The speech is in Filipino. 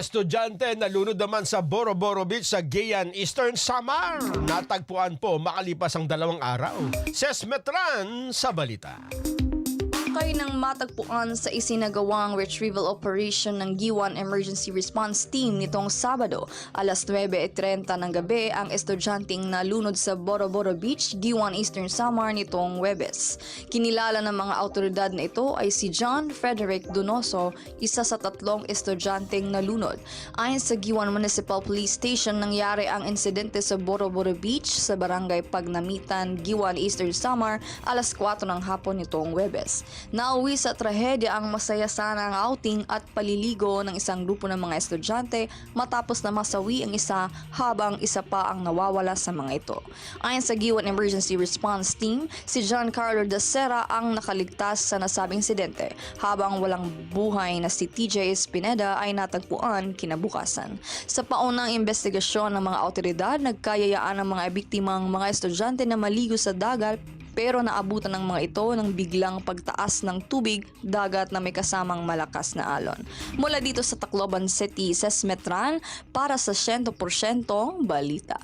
Estudyante nalunod naman sa Boroboro Beach sa Gayan Eastern Samar. Natagpuan po makalipas ang dalawang araw. Ses Metran sa balita. Kay nang matagpuan sa isinagawang retrieval operation ng Giwan Emergency Response Team nitong Sabado, alas 9.30 ng gabi ang estudyanteng nalunod sa Boroboro Beach, Giwan Eastern Samar nitong Webes. Kinilala ng mga autoridad na ito ay si John Frederick Donoso, isa sa tatlong estudyanteng nalunod. Ayon sa Giwan Municipal Police Station, nangyari ang insidente sa Boroboro Beach sa barangay Pagnamitan, Giwan Eastern Samar, alas 4 ng hapon nitong Webes. Nauwi sa trahedya ang masaya sanang outing at paliligo ng isang grupo ng mga estudyante matapos na masawi ang isa habang isa pa ang nawawala sa mga ito. Ayon sa Giwan Emergency Response Team, si John Carlo Dacera ang nakaligtas sa nasabing insidente habang walang buhay na si TJ Espineda ay natagpuan kinabukasan. Sa paunang investigasyon ng mga otoridad, nagkayayaan ng mga biktimang mga estudyante na maligo sa dagat pero naabutan ng mga ito ng biglang pagtaas ng tubig dagat na may kasamang malakas na alon. Mula dito sa Tacloban City, Sesmetran para sa 100% balita.